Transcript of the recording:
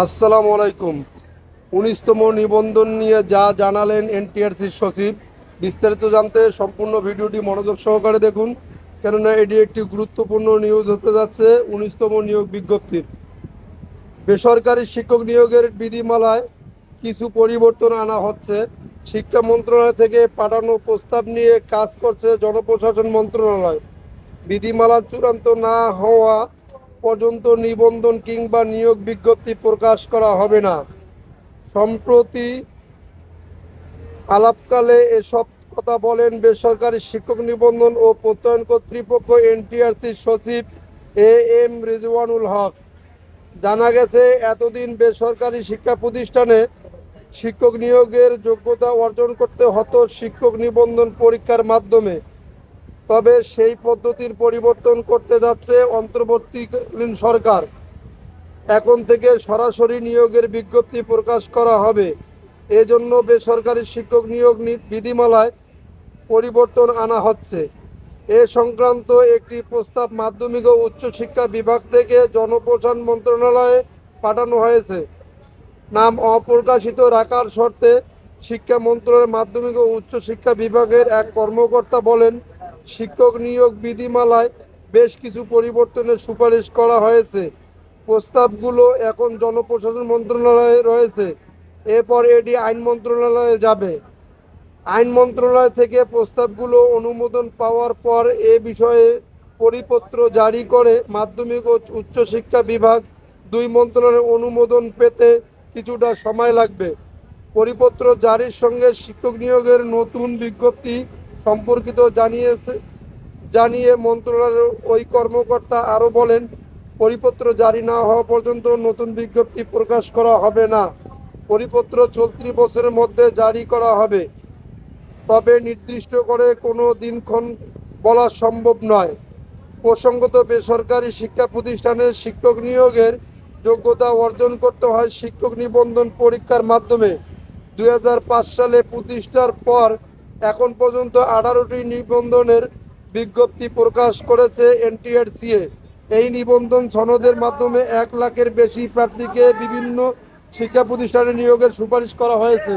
আসসালামু আলাইকুম। উনিশতম নিবন্ধন নিয়ে যা জানালেন এনটিআরসির সচিব, বিস্তারিত জানতে সম্পূর্ণ ভিডিওটি মনোযোগ সহকারে দেখুন, কেননা এটি একটি গুরুত্বপূর্ণ নিউজ হতে যাচ্ছে উনিশতম নিয়োগ বিজ্ঞপ্তির। বেসরকারি শিক্ষক নিয়োগের বিধিমালায় কিছু পরিবর্তন আনা হচ্ছে। শিক্ষা মন্ত্রণালয় থেকে পাঠানো প্রস্তাব নিয়ে কাজ করছে জনপ্রশাসন মন্ত্রণালয়। বিধিমালা চূড়ান্ত না হওয়া পর্যন্ত নিবন্ধন কিংবা নিয়োগ বিজ্ঞপ্তি প্রকাশ করা হবে না। সম্প্রতি আলাপকালে এসব কথা বলেন বেসরকারি শিক্ষক নিবন্ধন ও প্রত্যয়ন কর্তৃপক্ষ এনটিআরসির সচিব এ এম রিজওয়ানুল হক। জানা গেছে, এতদিন বেসরকারি শিক্ষা প্রতিষ্ঠানে শিক্ষক নিয়োগের যোগ্যতা অর্জন করতে হতো শিক্ষক নিবন্ধন পরীক্ষার মাধ্যমে। তবে সেই পদ্ধতির পরিবর্তন করতে যাচ্ছে অন্তর্বর্তীকালীন সরকার। এখন থেকে সরাসরি নিয়োগের বিজ্ঞপ্তি প্রকাশ করা হবে। এজন্য বেসরকারি শিক্ষক নিয়োগ বিধিমালায় পরিবর্তন আনা হচ্ছে। এ সংক্রান্ত একটি প্রস্তাব মাধ্যমিক ও উচ্চশিক্ষা বিভাগ থেকে জনপ্রশাসন মন্ত্রণালয়ে পাঠানো হয়েছে। নাম অপ্রকাশিত রাখার শর্তে শিক্ষা মন্ত্রণালয়ের মাধ্যমিক ও উচ্চশিক্ষা বিভাগের এক কর্মকর্তা বলেন শিক্ষক নিয়োগ বিধিমালায় বেশ কিছু পরিবর্তনের সুপারিশ করা হয়েছে। প্রস্তাবগুলো এখন জনপ্রশাসন মন্ত্রণালয়ে রয়েছে। এরপর এটি আইন মন্ত্রণালয়ে যাবে। আইন মন্ত্রণালয় থেকে প্রস্তাবগুলো অনুমোদন পাওয়ার পর এ বিষয়ে পরিপত্র জারি করে মাধ্যমিক ও উচ্চশিক্ষা বিভাগ দুই মন্ত্রণালয়ের অনুমোদন পেতে কিছুটা সময় লাগবে। পরিপত্র জারির সঙ্গে শিক্ষক নিয়োগের নতুন বিজ্ঞপ্তি সম্পর্কিত জানিয়েছে, জানিয়ে মন্ত্রণালয়ের ওই কর্মকর্তা আরও বলেন, পরিপত্র জারি না হওয়া পর্যন্ত নতুন বিজ্ঞপ্তি প্রকাশ করা হবে না। পরিপত্র চলতি বছরের মধ্যে জারি করা হবে। তবে নির্দিষ্ট করে কোনো দিনক্ষণ বলা সম্ভব নয়। প্রসঙ্গত, বেসরকারি শিক্ষা প্রতিষ্ঠানের শিক্ষক নিয়োগের যোগ্যতা অর্জন করতে হয় শিক্ষক নিবন্ধন পরীক্ষার মাধ্যমে। দু হাজার পাঁচ সালে প্রতিষ্ঠার পর এখন পর্যন্ত আঠারোটি নিবন্ধনের বিজ্ঞপ্তি প্রকাশ করেছে এনটিআরসিএ। এই নিবন্ধন সনদের মাধ্যমে এক লাখের বেশি প্রার্থীকে বিভিন্ন শিক্ষা প্রতিষ্ঠানে নিয়োগের সুপারিশ করা হয়েছে।